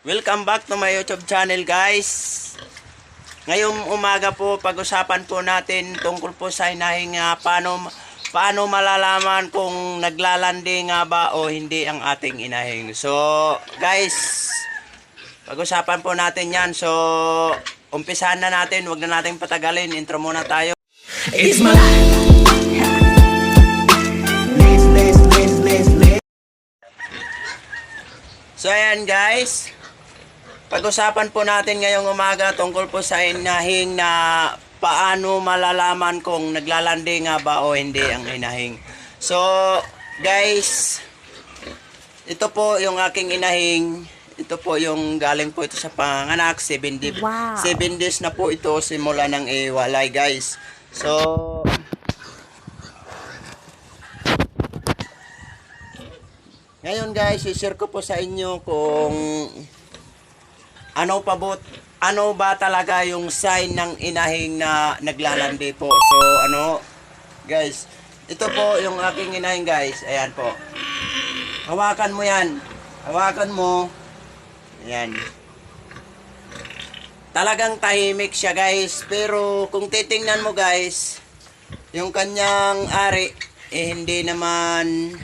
Welcome back to my YouTube channel guys. Ngayong umaga po pag-usapan po natin tungkol po sa inahing nga paano paano malalaman kung naglalandi nga ba o hindi ang ating inahing. So guys, pag-usapan po natin 'yan. So umpisahan na natin, wag na nating patagalin. Intro muna tayo. It's my life. So ayan guys, pag-usapan po natin ngayong umaga tungkol po sa inahing na paano malalaman kung naglalandi nga ba o hindi ang inahing. So guys, ito po yung aking inahing. Ito po yung galing po ito sa panganak, 7 days. Wow. 7 days na po ito simula ng iwalay guys. So Ngayon guys, i-share ko po sa inyo kung ano pa bot, ano ba talaga yung sign ng inahing na naglalandi po. So ano, guys, ito po yung aking inahing guys. Ayan po. Hawakan mo yan. Hawakan mo. Ayan. Talagang tahimik siya guys. Pero kung titingnan mo guys, yung kanyang ari, eh hindi naman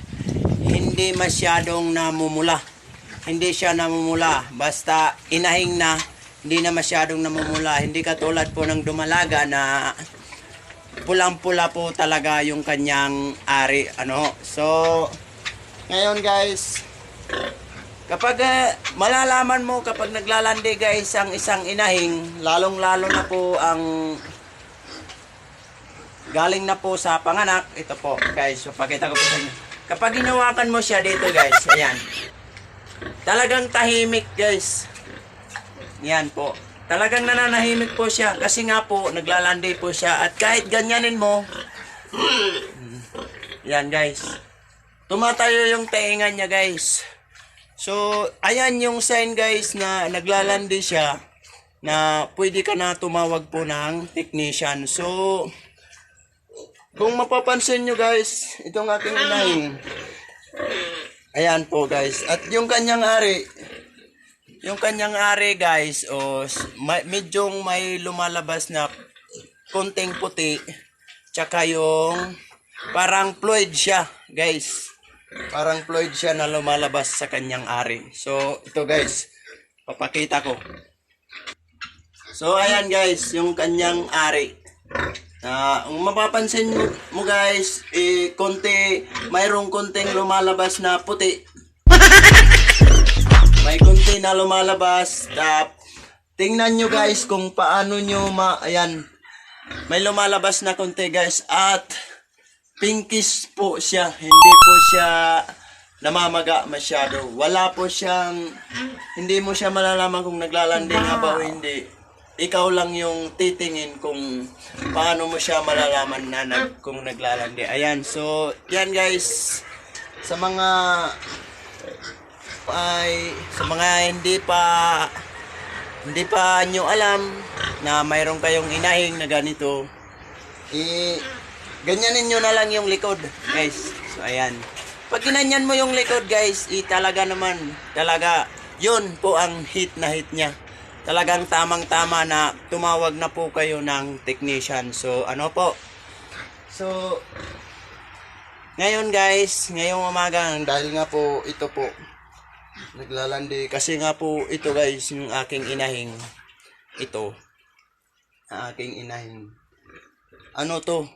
hindi masyadong namumula. Hindi siya namumula. Basta inahing na, hindi na masyadong namumula. Hindi katulad po ng dumalaga na pulang-pula po talaga yung kanyang ari. Ano? So, ngayon guys, kapag eh, malalaman mo kapag naglalandi guys ang isang inahing, lalong-lalo na po ang galing na po sa panganak. Ito po guys, so pakita ko po sa inyo. Kapag hinawakan mo siya dito guys, ayan. Talagang tahimik guys. Yan po. Talagang nananahimik po siya kasi nga po naglalandi po siya at kahit ganyanin mo, yan guys. Tumatayo yung tainga niya guys. So, ayan yung sign guys na naglalandi siya na pwede ka na tumawag po ng technician. So, kung mapapansin nyo guys, itong aking inahing. Ayan po guys. At yung kanyang ari, yung kanyang ari guys, o s- ma- medyong may lumalabas na konting puti. Tsaka yung parang fluid siya guys. Parang fluid siya na lumalabas sa kanyang ari. So ito guys, papakita ko. So ayan guys, yung kanyang ari. Ang mapapansin mo, mo guys, eh, konti, mayroong konting lumalabas na puti. May konti na lumalabas. Tap, tingnan nyo guys kung paano nyo ma... Ayan. May lumalabas na konti guys. At pinkish po siya. Hindi po siya namamaga masyado. Wala po siyang... Hindi mo siya malalaman kung naglalandi nga ba o hindi. Ikaw lang yung titingin kung paano mo siya malalaman na nag, kung naglalandi. Ayan. So, yan guys. Sa mga ay sa mga hindi pa hindi pa nyo alam na mayroon kayong inahing na ganito i ganyanin nyo na lang yung likod guys so ayan pag ginanyan mo yung likod guys i talaga naman talaga yun po ang hit na hit niya talagang tamang tama na tumawag na po kayo ng technician so ano po so ngayon guys, ngayong umaga, dahil nga po ito po, naglalandi. Kasi nga po ito guys, yung aking inahing, ito, ang aking inahing. Ano to,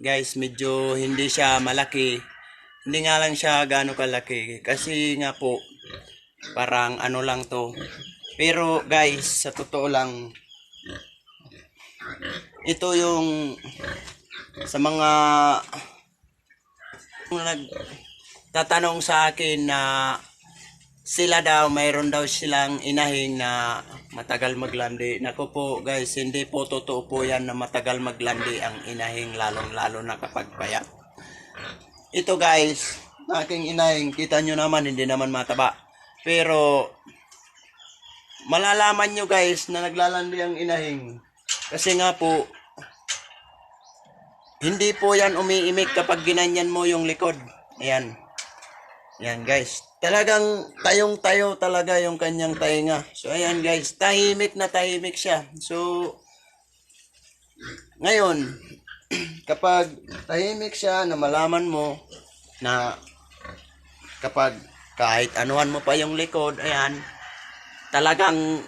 guys, medyo hindi siya malaki. Hindi nga lang siya gaano kalaki. Kasi nga po, parang ano lang to. Pero guys, sa totoo lang, ito yung sa mga nag tatanong sa akin na sila daw mayroon daw silang inahing na matagal maglandi. Nako po guys, hindi po totoo po yan na matagal maglandi ang inahing lalong lalo na kapag payat. Ito guys, aking inahing, kita nyo naman hindi naman mataba. Pero malalaman nyo guys na naglalandi ang inahing. Kasi nga po, hindi po yan umiimik kapag ginanyan mo yung likod. Ayan. Yan guys. Talagang tayong-tayo talaga yung kanyang tainga. So ayan guys, tahimik na tahimik siya. So ngayon, kapag tahimik siya na malaman mo na kapag kahit anuhan mo pa yung likod, ayan, talagang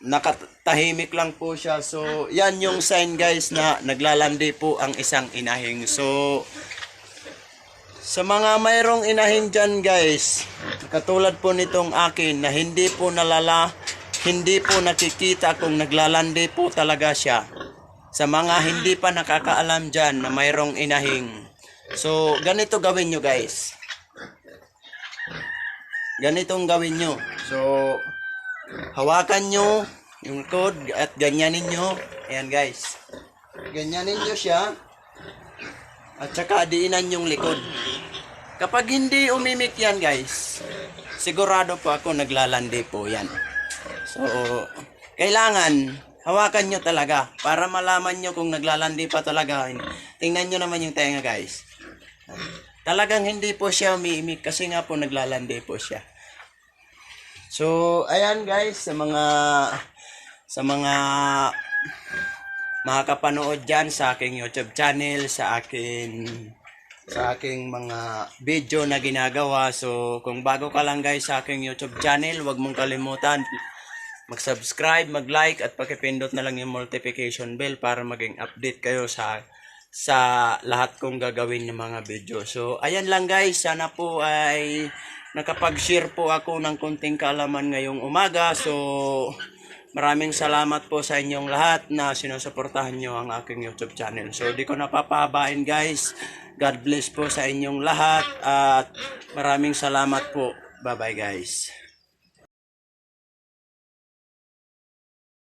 nakatahimik lang po siya. So, yan yung sign guys na naglalandi po ang isang inahing. So, sa mga mayroong inahing dyan guys, katulad po nitong akin na hindi po nalala, hindi po nakikita kung naglalandi po talaga siya. Sa mga hindi pa nakakaalam dyan na mayroong inahing. So, ganito gawin nyo guys. Ganitong gawin nyo. So, hawakan nyo yung code at ganyanin nyo. Ayan guys. Ganyanin nyo siya. At saka diinan yung likod. Kapag hindi umimik yan guys, sigurado po ako naglalandi po yan. So, kailangan hawakan nyo talaga para malaman nyo kung naglalandi pa talaga. Tingnan nyo naman yung tenga guys. Talagang hindi po siya umiimik kasi nga po naglalandi po siya. So, ayan guys, sa mga sa mga makakapanood dyan sa aking YouTube channel, sa akin sa aking mga video na ginagawa. So, kung bago ka lang guys sa aking YouTube channel, huwag mong kalimutan mag-subscribe, mag-like at pakipindot na lang yung notification bell para maging update kayo sa sa lahat kong gagawin ng mga video. So, ayan lang guys. Sana po ay nakapag-share po ako ng konting kaalaman ngayong umaga. So, maraming salamat po sa inyong lahat na sinusuportahan nyo ang aking YouTube channel. So, di ko napapahabain guys. God bless po sa inyong lahat at maraming salamat po. Bye-bye guys.